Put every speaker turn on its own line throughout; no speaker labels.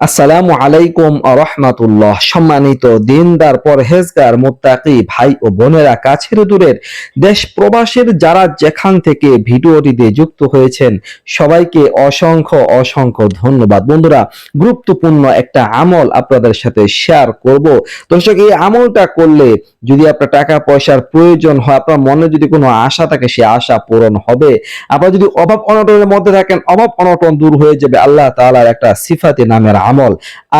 আসসালামু আলাইকুম রহমাতুল্লাহ সম্মানিত দিনদার, পরহেজগার, মুত্তাকি ভাই ও বোনেরা, কাছের দূরের দেশ প্রবাসের যারা যেখান থেকে ভিডিওটিতে যুক্ত হয়েছেন, সবাইকে অসংখ্য অসংখ্য ধন্যবাদ। বন্ধুরা, গুরুত্বপূর্ণ একটা আমল আপনাদের সাথে শেয়ার করব। দর্শক, এই আমলটা করলে যদি আপনার টাকা পয়সার প্রয়োজন হয়, আপনার মনে যদি কোনো আশা থাকে, সে আশা পূরণ হবে। আপনার যদি অভাব অনটনের মধ্যে থাকেন, অভাব অনটন দূর হয়ে যাবে। আল্লাহ তাআলার একটা সিফাতি নামের আমল।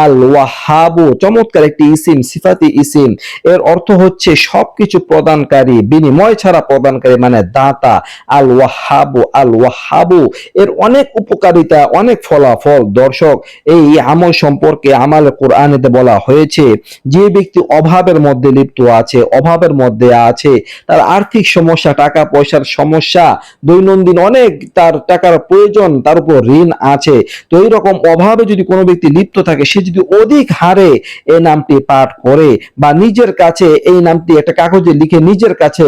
আল ওয়াহাবু চমৎকার একটি ইসিম, সিফাতি ইসিম। এর অর্থ হচ্ছে সবকিছু প্রদানকারী, বিনিময় ছাড়া প্রদানকারী মানে দাতা। আল ওয়াহাবু আল ওয়াহাবু এর অনেক উপকারিতা, অনেক ফলাফল। দর্শক, এই আমল সম্পর্কে আমাল কোরআনেতে বলা হয়েছে, যে ব্যক্তি অভাবের মধ্যে লিপ্ত আছে, অভাবের মধ্যে আছে, তার আর্থিক সমস্যা টাকা পয়সার সমস্যা, দৈনন্দিন অনেক তার টাকার প্রয়োজন, তার উপর ঋণ আছে। তো এই রকম অভাবে যদি কোনো ব্যক্তি লিপ্ত থাকে, সে যদি অধিক হারে এই নামটি পাঠ করে বা নিজের কাছে এই নামটি একটা কাগজে লিখে নিজের কাছে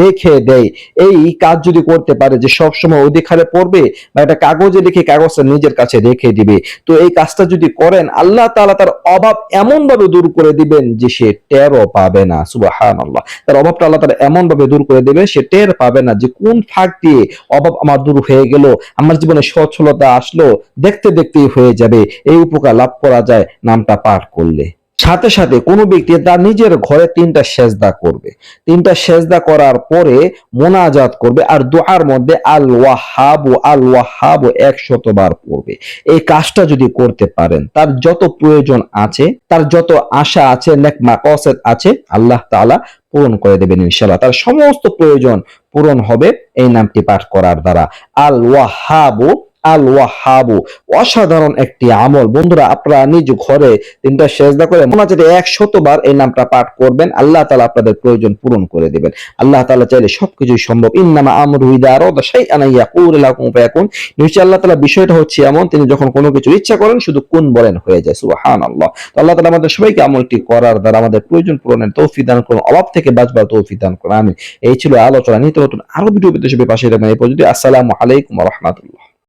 রেখে দেয়, এই কাজ যদি করতে পারে যে সব সময় অধিক হারে পড়বে বা একটা কাগজে লিখে কাগজটা নিজের কাছে রেখে দিবে, তো এই কাজটা যদি করেন, আল্লাহ তাআলা তার অভাব এমন ভাবে দূর করে দিবেন যে সে টেরও পাবে না, সুবহানাল্লাহ। তার অভাবটা আল্লাহ তাআলা এমন ভাবে দূর করে দেবে সে টের পাবে না যে কোন ফাঁক দিয়ে অভাব আমার দূর হয়ে গেল, আমার জীবনে সচ্ছলতা আসলো, দেখতে দেখতেই হয়ে যাবে, এই উপকার লাভ করা যায় নামটা পাঠ করলে। সাথে সাথে কোনো ব্যক্তি তার নিজের ঘরে তিনটা সেজদা করবে। তিনটা সেজদা করার পরে মোনাজাত করবে আর দোয়ার মধ্যে আল ওয়াহাবু আল ওয়াহাবু একশতবার পড়বে। এই কাজটা যদি করতে পারেন, তার যত প্রয়োজন আছে, তার যত আশা আছে, নেক মাকসেদ আছে, আল্লাহ তাআলা পূরণ করে দেবেন ইনশাআল্লাহ। তার সমস্ত প্রয়োজন পূরণ হবে এই নামটি পাঠ করার দ্বারা। আল ওয়াহাবু আল ওয়াহাবু অসাধারণ একটি আমল। বন্ধুরা, আপনারা নিজ ঘরে তিনটা সেজদা করে মোনাজাতে একশতবার এই নামটা পাঠ করবেন। আল্লাহ তাআলা আপনাদের প্রয়োজন পূরণ করে দিবেন। আল্লাহ তাআলা চাইলে সবকিছুই সম্ভব। ইন্নামা আমরু ইদা আরাদা, শাইআন ইয়াকুল লাকুম ফায়াকুন। নিশ্চয়ই আল্লাহ তাআলা বিষয়টা হচ্ছে এমন, তিনি যখন কোনো কিছু ইচ্ছা করেন, শুধু কোন বলেন হয়ে যায়। সুবহানাল্লাহ। তো আল্লাহ তাআলা আমাদের সবাইকে আমলটি করার দ্বারা আমাদের প্রয়োজন পূরণের তৌফিক দান করুন, অভাব থেকে বাঁচবার তৌফিক দান করুন। আমিন। এই ছিল আলোচনা। নিত্য নতুন আরও ভিডিও পেতে সবাই পাশে থাকবেন। এই পর্যন্ত আসসালামু আলাইকুম রাহমাতুল্লাহ।